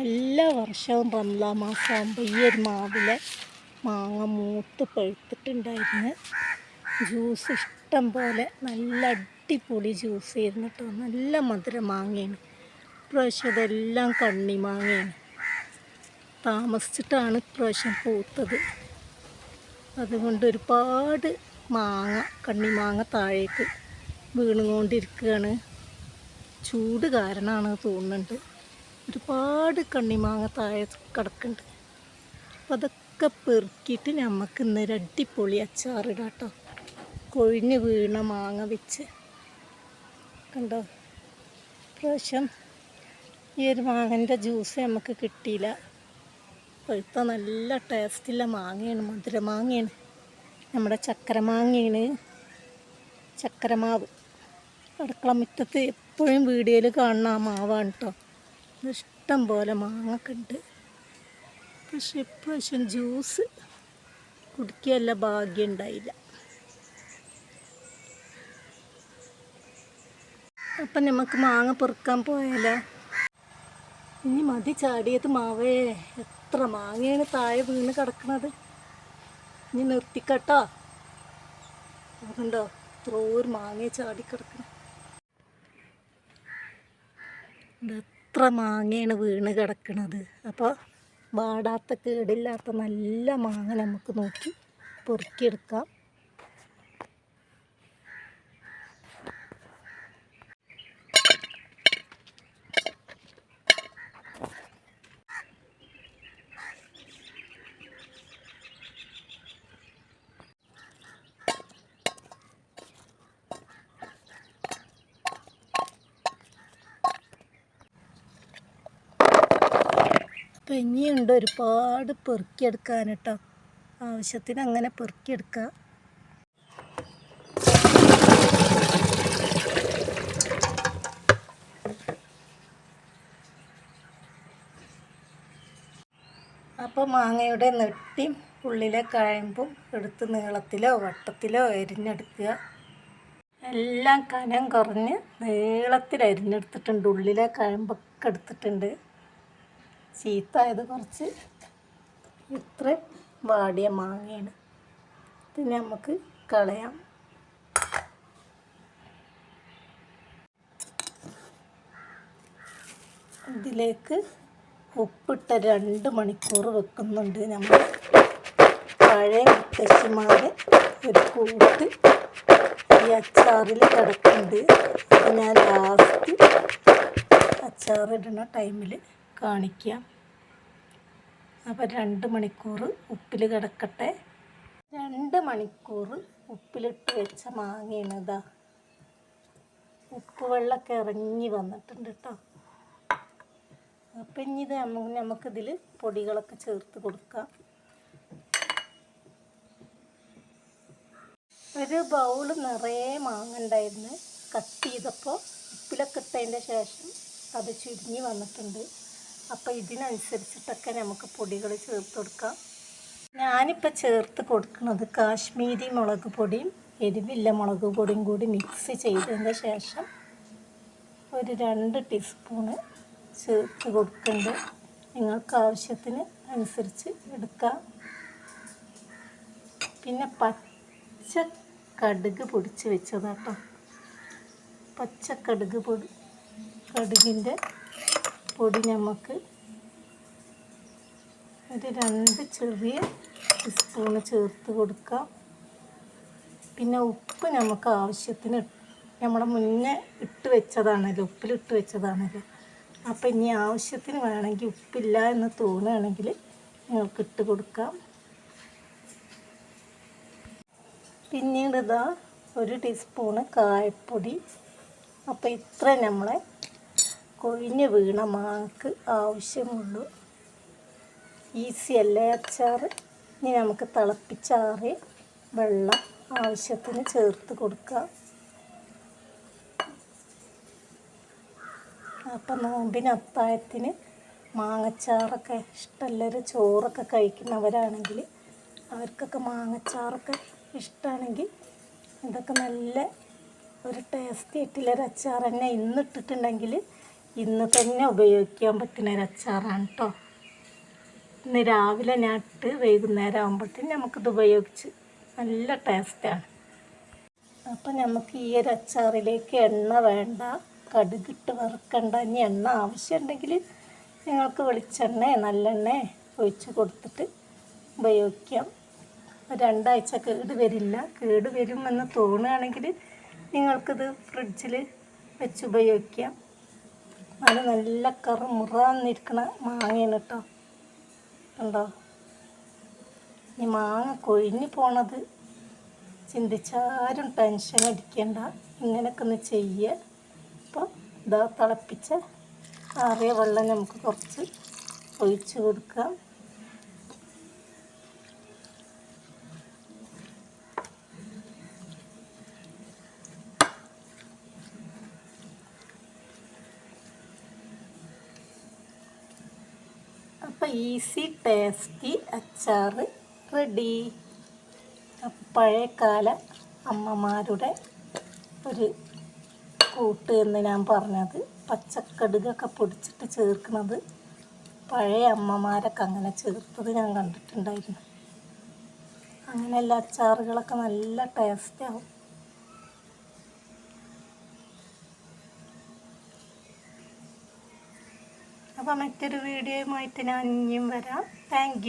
എല്ലാ വർഷവും റംലാ മാസമാകുമ്പോൾ ഈ ഒരു മാവിലെ മാങ്ങ മൂത്ത് പഴുത്തിട്ടുണ്ടായിരുന്നു. ജ്യൂസ് ഇഷ്ടം പോലെ നല്ല അടിപൊളി ജ്യൂസ് ആയിരുന്നു നല്ല മധുര മാങ്ങയാണ്. ഇപ്രാവശ്യം ഇതെല്ലാം കണ്ണി മാങ്ങയാണ്. താമസിച്ചിട്ടാണ് ഇപ്രാവശ്യം പൂത്തത്. അതുകൊണ്ട് ഒരുപാട് മാങ്ങ കണ്ണി മാങ്ങ താഴേക്ക് വീണുകൊണ്ടിരിക്കുകയാണ്. ചൂട് കാരണമാണ് തോന്നുന്നുണ്ട്. ഒരുപാട് കണ്ണിമാങ്ങ താഴെ കിടക്കുന്നുണ്ട്. അപ്പോൾ അതൊക്കെ പെറുക്കിയിട്ട് നമുക്ക് ഇന്നൊരു അടിപൊളി അച്ചാറിടാം കേട്ടോ. കൊഴിഞ്ഞ് വീണ മാങ്ങ വെച്ച്. കണ്ടോ? പ്രാവശ്യം ഈ ഒരു മാങ്ങന്റെ ജ്യൂസ് നമുക്ക് കിട്ടിയില്ല. പഴുത്ത നല്ല ടേസ്റ്റുള്ള മാങ്ങയാണ് മധുര മാങ്ങയാണ്. നമ്മുടെ ചക്കര മാങ്ങയാണ് ചക്കരമാവ്. അടുക്കള മുറ്റത്ത് എപ്പോഴും വീഡിയോയിൽ കാണുന്ന ആ മാവാണ് കേട്ടോ. ഇഷ്ടം പോലെ മാങ്ങൊക്കെ ഉണ്ട് പക്ഷെ ഇപ്രാവശ്യം ജ്യൂസ് കുടിക്കല്ല ഭാഗ്യം ഉണ്ടായില്ല. അപ്പം നമുക്ക് മാങ്ങ പെറുക്കാൻ പോയാലോ? ഇനി മതി ചാടിയത് മാവേ. എത്ര മാങ്ങയാണ് താഴെ വീണ് കിടക്കണത്. ഇനി നിർത്തിക്കട്ടോ. അതുണ്ടോ ഇത്ര ഒരു മാങ്ങയെ ചാടി കിടക്കണം. എത്ര മാങ്ങയാണ് വീണ് കിടക്കുന്നത് അപ്പോൾ വാടാത്ത കേടില്ലാത്ത നല്ല മാങ്ങ നമുക്ക് നോക്കി പൊറുക്കിയെടുക്കാം. അപ്പം ഇനിയുണ്ട് ഒരുപാട് പെറുക്കിയെടുക്കാൻ കേട്ടോ ആവശ്യത്തിന് അങ്ങനെ പെറുക്കിയെടുക്കുക അപ്പോൾ മാങ്ങയുടെ നെട്ടിയും ഉള്ളിലെ കഴമ്പും എടുത്ത് നീളത്തിലോ വട്ടത്തിലോ അരിഞ്ഞെടുക്കുക എല്ലാം കനം കുറഞ്ഞ് നീളത്തിൽ അരിഞ്ഞെടുത്തിട്ടുണ്ട് ഉള്ളിലെ കഴമ്പൊക്കെ എടുത്തിട്ടുണ്ട്. ചീത്തായത് കുറച്ച് ഇത്ര വാടിയ മാങ്ങയാണ്. ഇത് നമുക്ക് കളയാം. ഇതിലേക്ക് ഉപ്പിട്ട രണ്ട് മണിക്കൂർ വെക്കുന്നുണ്ട് നമ്മൾ. പഴയ മുത്തശ്ശിമാരെ ഒരു കൂട്ട് ഈ അച്ചാറിൽ കിടക്കുന്നുണ്ട്. ഞാൻ ലാസ്റ്റ് അച്ചാറിടുന്ന ടൈമിൽ കാണിക്കാം. അപ്പോൾ രണ്ട് മണിക്കൂർ ഉപ്പിൽ കിടക്കട്ടെ. രണ്ട് മണിക്കൂർ ഉപ്പിലിട്ട് വെച്ച മാങ്ങയാണ് ഇതാ. ഉപ്പ് വെള്ളമൊക്കെ ഇറങ്ങി വന്നിട്ടുണ്ട് കേട്ടോ. അപ്പം ഇനി ഇത് നമുക്ക് നമുക്കിതിൽ പൊടികളൊക്കെ ചേർത്ത് കൊടുക്കാം. ഒരു ബൗൾ നിറയെ മാങ്ങ ഉണ്ടായിരുന്നു. കട്ട് ചെയ്തപ്പോൾ ഉപ്പിലൊക്കെ ഇട്ടതിന്റെ ശേഷം അത് ചുരുങ്ങി വന്നിട്ടുണ്ട്. അപ്പോൾ ഇതിനനുസരിച്ചിട്ടൊക്കെ നമുക്ക് പൊടികൾ ചേർത്ത് കൊടുക്കാം. ഞാനിപ്പോൾ ചേർത്ത് കൊടുക്കുന്നത് കാശ്മീരി മുളക് പൊടിയും എരിവില്ല മുളക് പൊടിയും കൂടി മിക്സ് ചെയ്തതിന് ശേഷം ഒരു രണ്ട് ടീസ്പൂണ് ചേർത്ത് കൊടുക്കുന്നത് നിങ്ങൾക്ക് ആവശ്യത്തിന് അനുസരിച്ച് എടുക്കാം. പിന്നെ പച്ച കടുക് പൊടിച്ച് വെച്ചതാട്ടോ. പച്ച കടുക് പൊടി കടുകിന്റെ പൊടി നമുക്ക് ഒരു രണ്ട് ചെറിയ ടീസ്പൂണ് ചേർത്ത് കൊടുക്കാം. പിന്നെ ഉപ്പ് നമുക്ക് ആവശ്യത്തിന് നമ്മുടെ മുന്നേ ഇട്ട് വെച്ചതാണല്ലോ ഉപ്പിലിട്ട് വെച്ചതാണല്ലോ. അപ്പോൾ ഇനി ആവശ്യത്തിന് വേണമെങ്കിൽ ഉപ്പില്ല എന്ന് തോന്നുകയാണെങ്കിൽ നിങ്ങൾക്ക് ഇട്ട് കൊടുക്കാം. പിന്നീട് ഇതാ ഒരു ടീസ്പൂണ് കായപ്പൊടി. അപ്പോൾ ഇത്ര നമ്മളെ കൊഴിഞ്ഞ് വീണ മാങ്ങക്ക് ആവശ്യമുള്ളൂ. ഈസി അല്ലേ അച്ചാർ ഇനി നമുക്ക് തിളപ്പിച്ചാറിയ വെള്ളം ആവശ്യത്തിന് ചേർത്ത് കൊടുക്കാം. അപ്പം നോമ്പിന് അത്തായത്തിന് മാങ്ങച്ചാറൊക്കെ ഇഷ്ടമുള്ളൊരു ചോറൊക്കെ കഴിക്കുന്നവരാണെങ്കിൽ അവർക്കൊക്കെ മാങ്ങച്ചാറൊക്കെ ഇഷ്ടമാണെങ്കിൽ ഇതൊക്കെ നല്ല ഒരു ടേസ്റ്റി ആയിട്ടുള്ളൊരു അച്ചാർ തന്നെ ഇന്നിട്ടിട്ടുണ്ടെങ്കിൽ ഇന്ന് തന്നെ ഉപയോഗിക്കാൻ പറ്റുന്ന ഒരു അച്ചാറാണ് കേട്ടോ ഇന്ന് രാവിലെ ഞാൻ ഇട്ട് വൈകുന്നേരം ആകുമ്പോഴത്തേന് നമുക്കിത് ഉപയോഗിച്ച് നല്ല ടേസ്റ്റാണ് അപ്പം നമുക്ക് ഈ ഒരു അച്ചാറിലേക്ക് എണ്ണ വേണ്ട കടുകിട്ട് വറുക്കണ്ട ഇനി എണ്ണ ആവശ്യമുണ്ടെങ്കിൽ നിങ്ങൾക്ക് വെളിച്ചെണ്ണ നല്ലെണ്ണ ഒഴിച്ച് കൊടുത്തിട്ട് ഉപയോഗിക്കാം. രണ്ടാഴ്ച കേട് വരില്ല. കേട് വരുമെന്ന് തോന്നുകയാണെങ്കിൽ നിങ്ങൾക്കിത് ഫ്രിഡ്ജിൽ വെച്ച് ഉപയോഗിക്കാം. അത് നല്ല കറുമുറാന്നിരിക്കണ മാങ്ങയാണ് കേട്ടോ. കണ്ടോ? ഈ മാങ്ങ കൊഴിഞ്ഞു പോണത് ചിന്തിച്ചാരും ടെൻഷൻ അടിക്കേണ്ട. ഇങ്ങനെയൊക്കെ ഒന്ന് ചെയ്യുക അപ്പോൾ ഇതാ തിളപ്പിച്ച ആറിയ വെള്ളം നമുക്ക് കുറച്ച് ഒഴിച്ചു കൊടുക്കാം. ഈസി ടേസ്റ്റി അച്ചാർ റെഡി. പഴയകാല അമ്മമാരുടെ ഒരു കൂട്ട് എന്ന് ഞാൻ പറഞ്ഞത്. പച്ചക്കടുകൊക്കെ പൊടിച്ചിട്ട് ചേർക്കുന്നത് പഴയ അമ്മമാരൊക്കെ അങ്ങനെ ചേർത്തത് ഞാൻ കണ്ടിട്ടുണ്ടായിരുന്നു. അങ്ങനെയുള്ള അച്ചാറുകളൊക്കെ നല്ല ടേസ്റ്റാവും. അപ്പോൾ മറ്റൊരു വീഡിയോയുമായിട്ട് ഞാൻ ഇനിയും വരാം. താങ്ക്